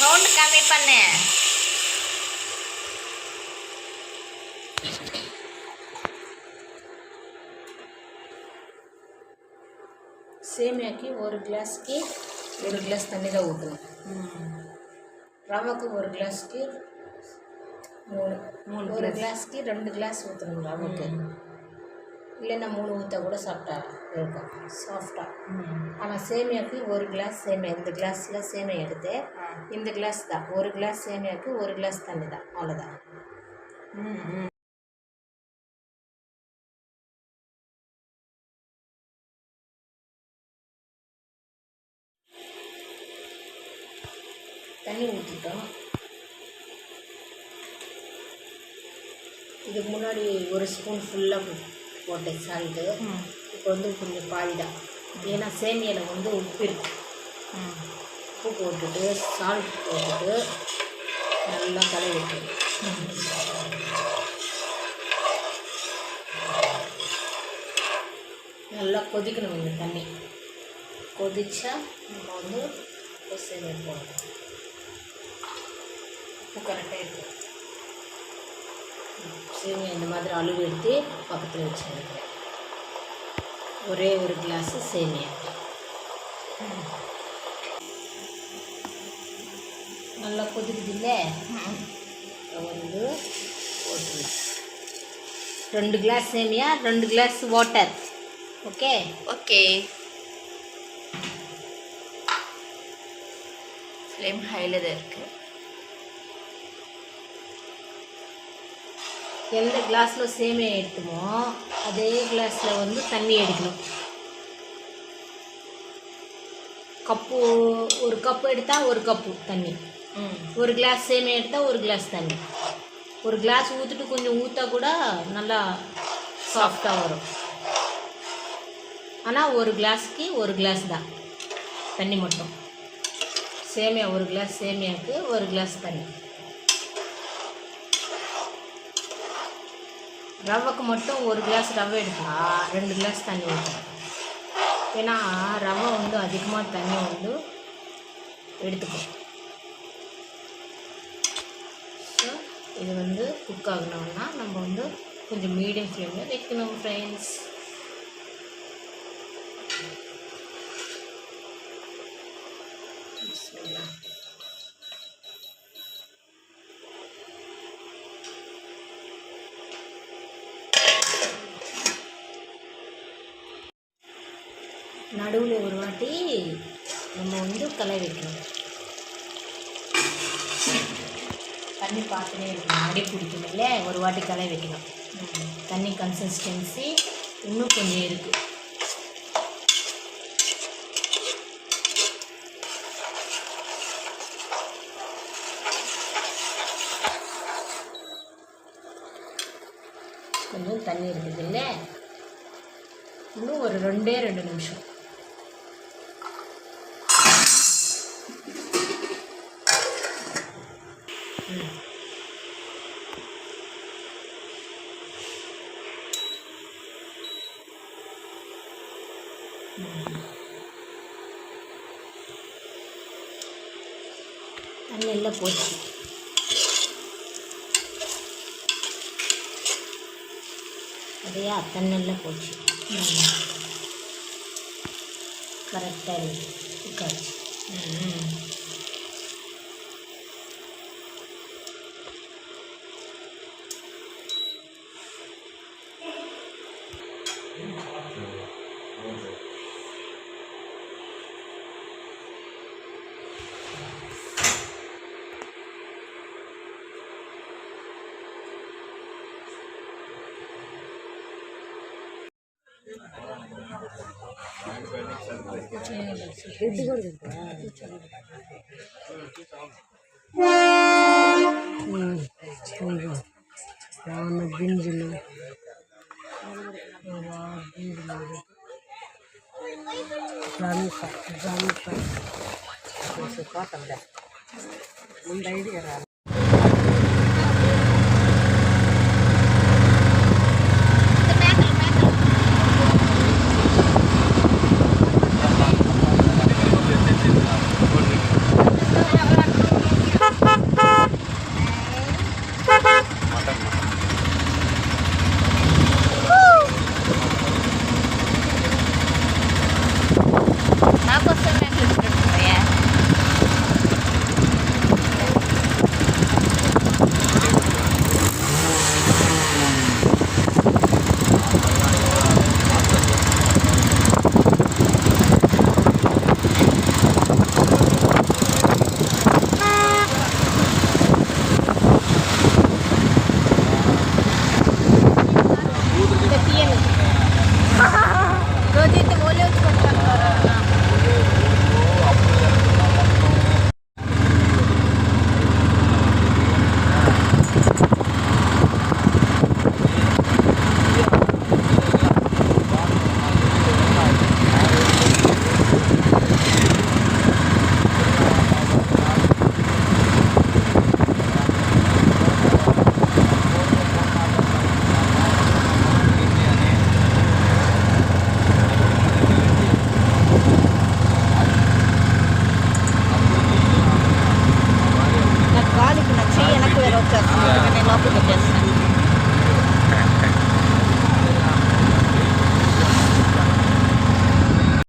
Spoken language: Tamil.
சவுண்டு கம்மி பண்ணு. சேமியாக்கு ஒரு கிளாஸ்க்கு ஒரு கிளாஸ் தண்ணி தான் ஊற்றணும் ரவைக்கு ஒரு கிளாஸ்க்கு மூணு. மூணு ஒரு. கிளாஸ்க்கு ரெண்டு கிளாஸ் ஊற்றணும் ரவைக்கு. இல்லைன்னா மூணு ஊற்ற கூட சாப்பிட்டா இருக்கும். சாஃப்டாக ஆனால் சேமியாக்கு ஒரு கிளாஸ் சேமியா இந்த கிளாஸில் சேமியா எடுத்து இந்த கிளாஸ் தான். ஒரு கிளாஸ் சேமியாக்கு ஒரு கிளாஸ் தண்ணி தான். அவ்வளோதான் ம் தண்ணி ஊற்றிட்டோம் இதுக்கு முன்னாடி ஒரு ஸ்பூன் ஃபுல்லாக போட்டேன் சால்ட்டு இப்போ வந்து கொஞ்சம் பாதி தான் ஏன்னா சேமியாவில் வந்து உப்பு இருக்கு. ம். உப்பு போட்டுட்டு சால்ட் போட்டுட்டு நல்லா கலவி நல்லா கொதிக்கணும் இந்த தண்ணி. கொதிச்சா நம்ம வந்து சேமியா போடணும். உப்பு கரெக்டாக இருக்கும் சேமியா இந்த மாதிரி அளவு எடுத்து பக்கத்தில் வச்சுருக்கேன் ஒரே ஒரு கிளாஸு சேமியா. நல்லா கொதிக்குது இல்லை வந்து போட்டுடலாம் ரெண்டு கிளாஸ் சேமியா ரெண்டு glass water okay okay flame ஹையில் தான் இருக்குது எந்த கிளாஸில் சேமியா எடுத்துமோ அதே கிளாஸில் வந்து தண்ணி எடுக்கணும் கப்பு ஒரு கப்பு எடுத்தால் ஒரு கப்பு தண்ணி. ம். ஒரு கிளாஸ் சேமியா எடுத்தால் ஒரு கிளாஸ் தண்ணி. ஒரு கிளாஸ் ஊற்றிட்டு கொஞ்சம் ஊற்றா கூட நல்லா சாஃப்டாக வரும். ஆனால் ஒரு கிளாஸ்க்கு ஒரு கிளாஸ் தான். தண்ணி மட்டும். சேமியா ஒரு கிளாஸ் சேமியாவுக்கு ஒரு கிளாஸ் தண்ணி. ரவைக்கு மட்டும் ஒரு கிளாஸ் ரவை எடுத்தா ரெண்டு கிளாஸ் தண்ணி ஊற்றணும் ஏன்னா ரவை வந்து அதிகமாக தண்ணி வந்து எடுத்துக்கும். ஸோ இது வந்து குக் ஆகணும்னா நம்ம வந்து கொஞ்சம் மீடியம் ஃப்ளேமில் வைக்கணும் ஃப்ரெண்ட்ஸ் நடுவில் ஒரு வாட்டி நம்ம வந்து களை வைக்கணும். தண்ணி பார்த்துனே இருக்கணும் அடி பிடிக்கணும்ல ஒரு வாட்டி களை வைக்கணும். தண்ணி கன்சிஸ்டன்சி இன்னும் கொஞ்சம் இருக்குது கொஞ்சம் தண்ணி இருக்குது இல்லை இன்னும் ஒரு ரெண்டே ரெண்டு நிமிஷம். ம். தண்ணி எல்லாம் போச்சு அதையா? தண்ணெல்லாம் போச்சு. கரெக்டாக இருக்குது குக்காச்சு ம் చాలా గింజలు జంత జంత పోతుండే ముందు